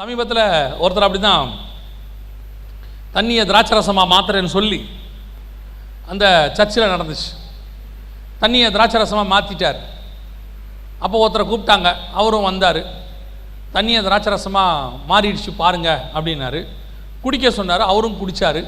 சமீபத்தில் ஒருத்தர் அப்படி தான் தண்ணியை திராட்சரசமாக மாத்துறேன்னு சொல்லி அந்த சர்ச்சில் நடந்துச்சு. தண்ணியை திராட்சரசமாக மாற்றிட்டார் அப்போ ஒருத்தரை கூப்பிட்டாங்க அவரும் வந்தார். தண்ணியை திராட்சரசமாக மாறிடுச்சு பாருங்க அப்படின்னாரு. குடிக்க சொன்னார் அவரும் குடித்தார்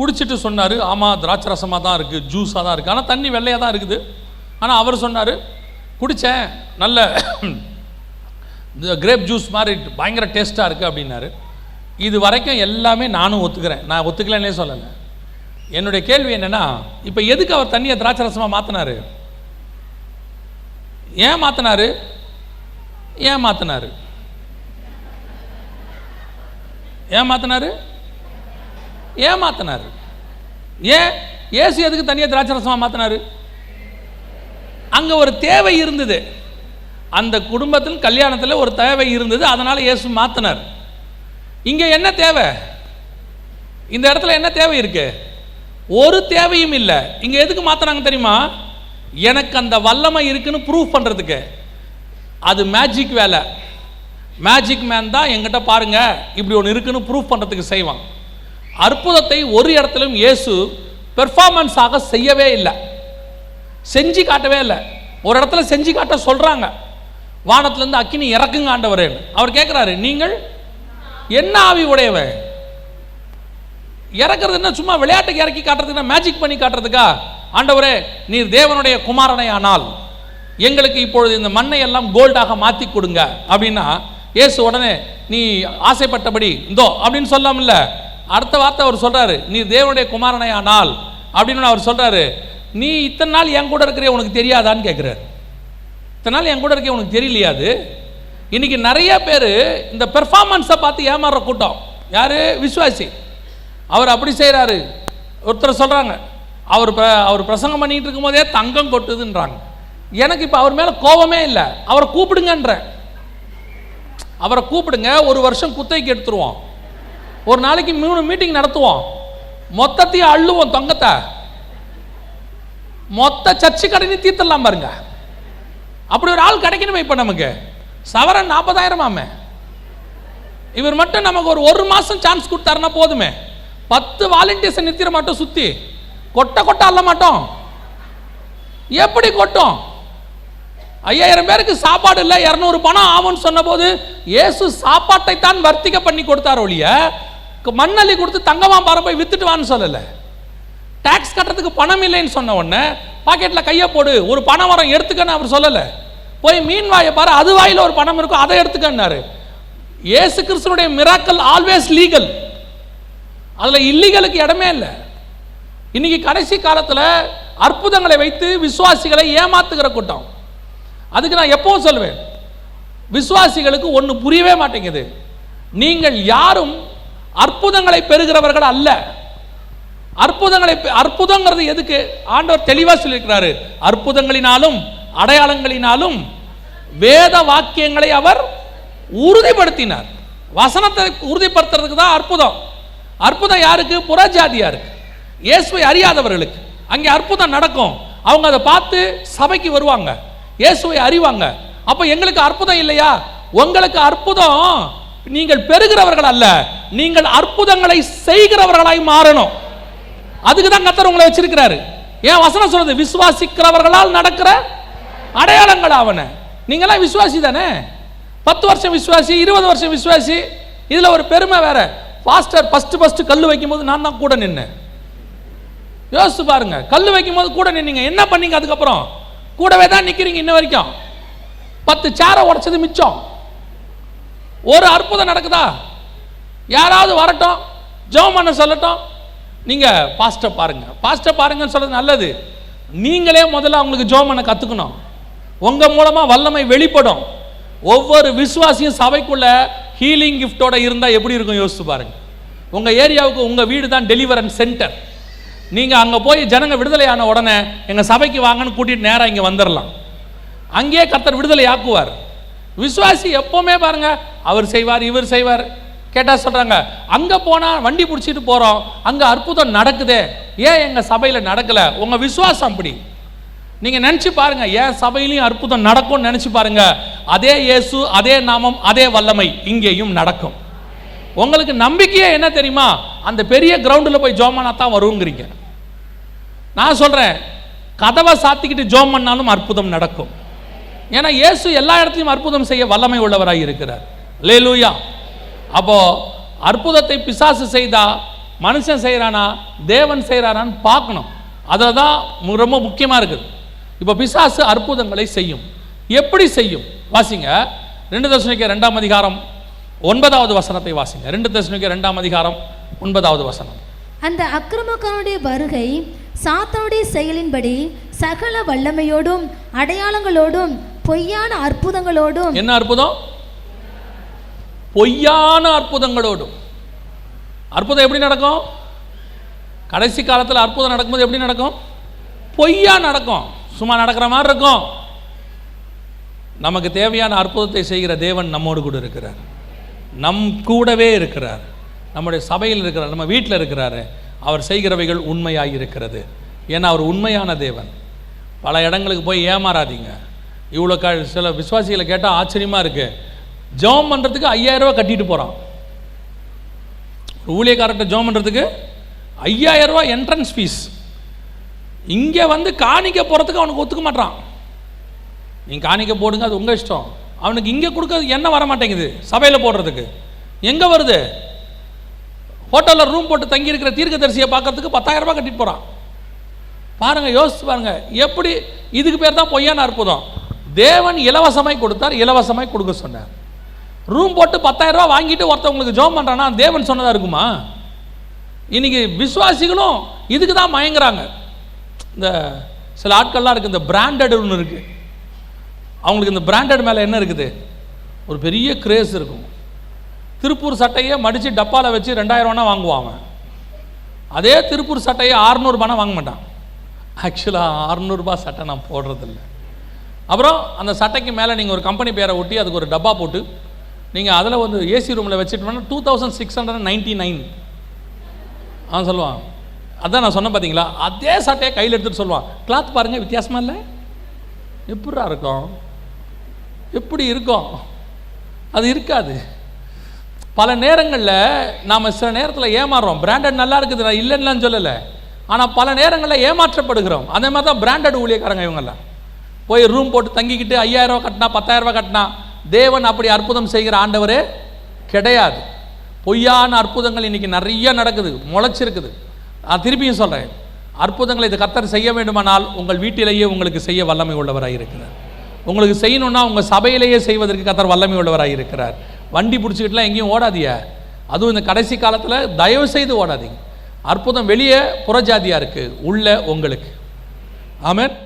குடிச்சிட்டு சொன்னார் ஆமாம் திராட்சரசமாக தான் இருக்குது ஜூஸாக தான் இருக்குது ஆனால் தண்ணி வெள்ளையாக தான் இருக்குது. ஆனால் அவர் சொன்னார் குடித்தேன் நல்ல இந்த கிரேப் ஜூஸ் மாதிரி பயங்கர டேஸ்ட்டாக இருக்குது அப்படின்னாரு. இது வரைக்கும் எல்லாமே நானும் ஒத்துக்கிறேன். நான் ஒத்துக்கலன்னே சொல்லலை. என்னுடைய கேள்வி என்னென்னா இப்போ எதுக்கு அவர் தண்ணியை திராட்சை ரசமாக மாற்றினார் ஏன் மாற்றினாரு ஏன் மாற்றினாரு ஏன் மாற்றினாரு ஏன் மாற்றினாரு ஏன் ஏசு எதுக்கு தனியாக திராட்சை ரசமாக மாற்றினாரு அங்கே ஒரு தேவை இருந்தது. அந்த குடும்பத்தில் கல்யாணத்தில் ஒரு தேவை இருந்தது அதனால் இயேசு மாற்றினார் இங்கே என்ன தேவை? இந்த இடத்துல என்ன தேவை இருக்கு? ஒரு தேவையும் இல்லை. இங்கே எதுக்கு மாற்றினாங்க தெரியுமா? எனக்கு அந்த வல்லமை இருக்குன்னு ப்ரூவ் பண்ணுறதுக்கு அது மேஜிக் வேலை. மேஜிக் மேன் தான் எங்கிட்ட பாருங்க இப்படி ஒன்று இருக்குன்னு ப்ரூவ் பண்ணுறதுக்கு செய்வான். அற்புதத்தை ஒரு இடத்துலையும் இயேசு பெர்ஃபார்மன்ஸாக செய்யவே இல்லை. செஞ்சு காட்டவே இல்லை. ஒரு இடத்துல செஞ்சு காட்ட சொல்கிறாங்க வானத்திலேருந்து அக்கினி இறக்குங்க ஆண்டவரே அவர் கேட்குறாரு நீங்கள் என்ன ஆவி உடையவன் இறக்குறது என்ன சும்மா விளையாட்டுக்கு இறக்கி காட்டுறதுக்கு மேஜிக் பண்ணி காட்டுறதுக்கா? ஆண்டவரே நீர் தேவனுடைய குமாரனை ஆனால் எங்களுக்கு இப்பொழுது இந்த மண்ணை எல்லாம் கோல்டாக மாற்றி கொடுங்க. அப்படின்னா இயேசு உடனே நீ ஆசைப்பட்டபடி இந்தோ அப்படின்னு சொல்லாமல்ல. அடுத்த வார்த்தை அவர் சொல்றாரு நீ தேவனுடைய குமாரனை ஆனால் அப்படின்னு அவர் சொல்றாரு. நீ இத்தனை நாள் என் கூட இருக்கிறே உனக்கு தெரியாதான்னு கேட்குறாரு. இத்தனை நாள் என் கூட இருக்கே உனக்கு தெரியலையா அது? இன்னைக்கு நிறைய பேர் இந்த பெர்ஃபார்மன்ஸை பார்த்து ஏமாறுற கூட்டம். யாரு? விஸ்வாசி. அவர் அப்படி செய்கிறாரு ஒருத்தர் சொல்கிறாங்க அவர் அவர் பிரசங்கம் பண்ணிட்டு இருக்கும்போதே தங்கம் கொட்டுதுன்றாங்க. எனக்கு இப்போ அவர் மேலே கோபமே இல்லை. அவரை கூப்பிடுங்கன்றேன் அவரை கூப்பிடுங்க ஒரு வருஷம் குத்தைக்கு எடுத்துருவோம். ஒரு நாளைக்கு மூணு மீட்டிங் நடத்துவோம். மொத்தத்தையும் அள்ளுவோம் தொங்கத்தை. மொத்த சர்ச்சு கடனையும் தீர்த்தலாம் பாருங்க. அப்படி ஒரு ஆள் கிடைக்கணுமே இப்போ நமக்கு. சவரன் நாற்பதாயிரமாமே இவர் மட்டும் நமக்கு ஒரு ஒரு மாதம் சான்ஸ் கொடுத்தாருன்னா போதுமே. பத்து வாலண்டியர்ஸை நிறுத்திட மாட்டோம் சுற்றி கொட்ட கொட்ட அள்ள மாட்டோம். எப்படி கொட்டும்? ஐயாயிரம் பேருக்கு சாப்பாடு இல்லை இரநூறு பணம் ஆகும்னு சொன்னபோது இயேசு சாப்பாட்டை தான் வர்த்திக்க பண்ணி கொடுத்தார் ஒழிய மண்ணள்ளி கொடுத்து தங்கமா பாறை போய் வித்துட்டு வான்னு சொல்லலை. டாக்ஸ் கட்டுறதுக்கு பணம் இல்லைன்னு சொன்ன உடனே பாக்கெட்டில் கையை போடு. ஒரு பணம் வரம் எடுத்துக்கன்னு அவர் சொல்லலை. போய் மீன் வாயை பாரு அது வாயில் ஒரு பணம் இருக்கும் அதை எடுத்துக்கன்னாரு. ஏசு கிறிஸ்தனுடைய மிராக்கல் ஆல்வேஸ் லீகல் அதில் இல்லீகலுக்கு இடமே இல்லை. இன்னைக்கு கடைசி காலத்தில் அற்புதங்களை வைத்து விசுவாசிகளை ஏமாத்துகிற கூட்டம். அதுக்கு நான் எப்பவும் சொல்லுவேன் விசுவாசிகளுக்கு ஒன்று புரியவே மாட்டேங்குது. நீங்கள் யாரும் அற்புதங்களை பெறுகிறவர்கள் அல்ல. அற்புதங்களை அற்புதங்கிறது எதுக்கு? ஆண்டவர் தெளிவாக சொல்லியிருக்கிறாரு. அற்புதங்களினாலும் அடையாளங்களினாலும் வேத வாக்கியங்களை அவர் உறுதிப்படுத்தினார். வசனத்தை உறுதிப்படுத்துறதுக்கு தான் அற்புதம். அற்புதம் யாருக்கு? புறஜாதியாருக்கு. இயேசுவை அறியாதவர்களுக்கு. அங்கே அற்புதம் நடக்கும். அவங்க அதை பார்த்து சபைக்கு வருவாங்க. இயேசுவை அறிவாங்க. அப்போ எங்களுக்கு அற்புதம் இல்லையா? உங்களுக்கு அற்புதம் நீங்கள் பெறுகிறவர்கள் அல்ல. நீங்கள் அற்புதங்களை செய்கிறவர்களாய் மாறணும். அதுக்கு தான் கத்தர் உங்களை வச்சிருக்கிறாரு. ஏன் வசனம் சொல்றது? விசுவாசிக்கிறவர்களால் நடக்கிற அடையாளங்கள் அவனை நீங்களாம் விசுவாசி தானே? பத்து வருஷம் விசுவாசி இருபது வருஷம் விசுவாசி இதில் ஒரு பெருமை வேற. பாஸ்டர் ஃபர்ஸ்ட் ஃபர்ஸ்ட் கல் வைக்கும்போது நான் தான் கூட நின்னேன். யோசிச்சு பாருங்க. கல் வைக்கும்போது கூட நின்னீங்க. என்ன பண்ணீங்க அதுக்கப்புறம்? கூடவே தான் நிற்கிறீங்க இன்ன வரைக்கும். பத்து சேரை உடைச்சது மிச்சம். ஒரு அற்புதம் நடக்குதா? யாராவது வரட்டும். ஜெபம் பண்ண சொல்லட்டும். நீங்கள் பாஸ்டர் பாருங்கள் பாஸ்டர் பாருங்கன்னு சொல்கிறது நல்லது. நீங்களே முதல்ல அவங்களுக்கு ஜோமனை பண்ண உங்கள் மூலமாக வல்லமை வெளிப்படும். ஒவ்வொரு விசுவாசியும் சபைக்குள்ள ஹீலிங் கிஃப்டோட இருந்தால் எப்படி இருக்கும் யோசிச்சு பாருங்கள் உங்கள் ஏரியாவுக்கு உங்கள் வீடு தான் டெலிவரன் சென்டர் நீங்கள் அங்கே போய் ஜனங்க விடுதலையான உடனே எங்கள் சபைக்கு வாங்கன்னு கூட்டிட்டு நேராக இங்கே வந்துடலாம் அங்கேயே கர்த்தர் விடுதலை ஆக்குவார். விசுவாசி எப்போவுமே பாருங்கள் அவர் செய்வார் இவர் செய்வார். கேட்டால் சொல்கிறாங்க அங்கே போனால் வண்டி பிடிச்சிட்டு போகிறோம் அங்கே அற்புதம் நடக்குதே. ஏன் எங்கள் சபையில் நடக்கல? உங்கள் விசுவாசம் அப்படி. நீங்கள் நினச்சி பாருங்கள் ஏன் சபையிலையும் அற்புதம் நடக்கும்னு நினச்சி பாருங்கள் அதே இயேசு அதே நாமம் அதே வல்லமை இங்கேயும் நடக்கும். உங்களுக்கு நம்பிக்கையே என்ன தெரியுமா? அந்த பெரிய கிரவுண்டில் போய் ஜோமானா தான் வருங்கிறீங்க. நான் சொல்கிறேன் கதவை சாத்திக்கிட்டு ஜோம் பண்ணாலும் அற்புதம் நடக்கும். ஏன்னா இயேசு எல்லா இடத்துலையும் அற்புதம் செய்ய வல்லமை உள்ளவராக இருக்கிறார். லேலூயா அப்போ அற்புதத்தை பிசாசு செய்தா மனுஷன் செய்கிறானா தேவன் செய்கிறானான்னு பார்க்கணும். அதில் தான் ரொம்ப முக்கியமாக இருக்குது. இப்போ பிசாசு அற்புதங்களை செய்யும். எப்படி செய்யும்? வாசிங்க. ரெண்டு தர்ஷனிக்க ரெண்டாம் அதிகாரம் ஒன்பதாவது வசனத்தை வாசிங்க. ரெண்டு தர்ஷனிக்க ரெண்டாம் அதிகாரம் ஒன்பதாவது வசனம். அந்த அக்கிரமக்காரனுடைய வருகை சாத்தானுடைய செயலின்படி சகல வல்லமையோடும் அடையாளங்களோடும் பொய்யான அற்புதங்களோடும் என்ன அற்புதம்? பொய்யான அற்புதங்களோடும். அற்புதம் எப்படி நடக்கும்? கடைசி காலத்தில் அற்புதம் நடக்கும்போது எப்படி நடக்கும்? பொய்யா நடக்கும். சும்மா நடக்கிற மாதிரி இருக்கும். நமக்கு தேவையான அற்புதத்தை செய்கிற தேவன் நம்மோடு கூட இருக்கிறார். நம் கூடவே இருக்கிறார். நம்முடைய சபையில் இருக்கிறார். நம்ம வீட்டில் இருக்கிறாரு. அவர் செய்கிறவைகள் உண்மையாக இருக்கிறது. ஏன்னா அவர் உண்மையான தேவன். பல இடங்களுக்கு போய் ஏமாறாதீங்க. இவ்வளோ க சில விசுவாசிகளை கேட்டால் ஆச்சரியமாக இருக்குது ஜெபம் பண்ணுறதுக்கு ஐயாயிரம் கட்டிட்டு போகிறான் ஊழியக்காரர்கிட்ட ஜெபம் பண்ணுறதுக்கு ஐயாயிரம் என்ட்ரன்ஸ் ஃபீஸ் இங்கே வந்து காணிக்க போகிறதுக்கு அவனுக்கு ஒத்துக்க மாட்டான். நீங்கள் காணிக்க போடுங்க அது உங்கள் இஷ்டம். அவனுக்கு இங்கே கொடுக்க என்ன வர மாட்டேங்குது சபையில் போடுறதுக்கு. எங்கே வருது? ஹோட்டலில் ரூம் போட்டு தங்கியிருக்கிற தீர்க்கதரிசியை பார்க்கறதுக்கு பத்தாயிரம் ரூபா கட்டிட்டு போகிறான் பாருங்கள் யோசிச்சு பாருங்கள் எப்படி? இதுக்கு பேர் தான் பொய்யான அற்புதம். தேவன் இலவசமாய் கொடுத்தார் இலவசமாய் கொடுக்க சொன்னார். ரூம் போட்டு பத்தாயிரம் ரூபா வாங்கிட்டு ஒருத்தவங்களுக்கு ஜோம் பண்ணுறான்னா தேவன் சொன்னதாக இருக்குமா? இன்னைக்கு விசுவாசிகளும் இதுக்கு தான் மயங்குறாங்க. இந்த சில ஆட்கள்லாம் இருக்குது இந்த பிராண்டட் ஒன்று இருக்குது அவங்களுக்கு இந்த பிராண்டட் மேலே என்ன இருக்குது? ஒரு பெரிய கிரேஸ் இருக்கும். திருப்பூர் சட்டையை மடித்து டப்பாவில் வச்சு ரெண்டாயிரம்னா வாங்குவான் அவன். அதே திருப்பூர் சட்டையை ஆறுநூறுபானா வாங்க மாட்டான். ஆக்சுவலாக அறநூறுபா சட்டை நான் போடுறதில்ல. அப்புறம் அந்த சட்டைக்கு மேலே நீங்கள் ஒரு கம்பெனி பேரை ஒட்டி அதுக்கு ஒரு டப்பா போட்டு நீங்கள் அதில் வந்து ஏசி ரூமில் வச்சுட்டோம்னா two thousand six hundred ninety nine அவன் சொல்லுவான். அதான் நான் சொன்னேன் பார்த்தீங்களா அதே சட்டையை கையில் எடுத்துகிட்டு சொல்லுவான். கிளாத் பாருங்கள் வித்தியாசமா இல்லை? எப்படா இருக்கும்? எப்படி இருக்கும்? அது இருக்காது. பல நேரங்களில் நாம் சில நேரத்தில் ஏமாறுறோம். பிராண்டட் நல்லா இருக்குது நான் இல்லைன்னு சொல்லலை. ஆனால் பல நேரங்களில் ஏமாற்றப்படுகிறோம். அதே மாதிரி தான் பிராண்டட் ஊழியக்காரங்க இவங்கெல்லாம். போய் ரூம் போட்டு தங்கிக்கிட்டு ஐயாயிரம் ரூபா கட்டினா பத்தாயிரம் கட்டினா தேவன் அப்படி அற்புதம் செய்கிற ஆண்டவரே கிடையாது. பொய்யான அற்புதங்கள் இன்னைக்கு நிறைய நடக்குது முளைச்சிருக்குது. நான் திருப்பியும் சொல்கிறேன் அற்புதங்களை இது கத்தர் செய்ய வேண்டுமானால் உங்கள் வீட்டிலேயே உங்களுக்கு செய்ய வல்லமை உள்ளவராக இருக்கிறார். உங்களுக்கு செய்யணும்னா உங்கள் சபையிலேயே செய்வதற்கு கத்தர் வல்லமை உள்ளவராக இருக்கிறார். வண்டி பிடிச்சிக்கிட்டுலாம் எங்கேயும் ஓடாதீங்க. அதுவும் இந்த கடைசி காலத்தில் தயவு செய்து ஓடாதீங்க. அற்புதம் வெளியே புறஜாதியாக இருக்குது உள்ள உங்களுக்கு. ஆமென்.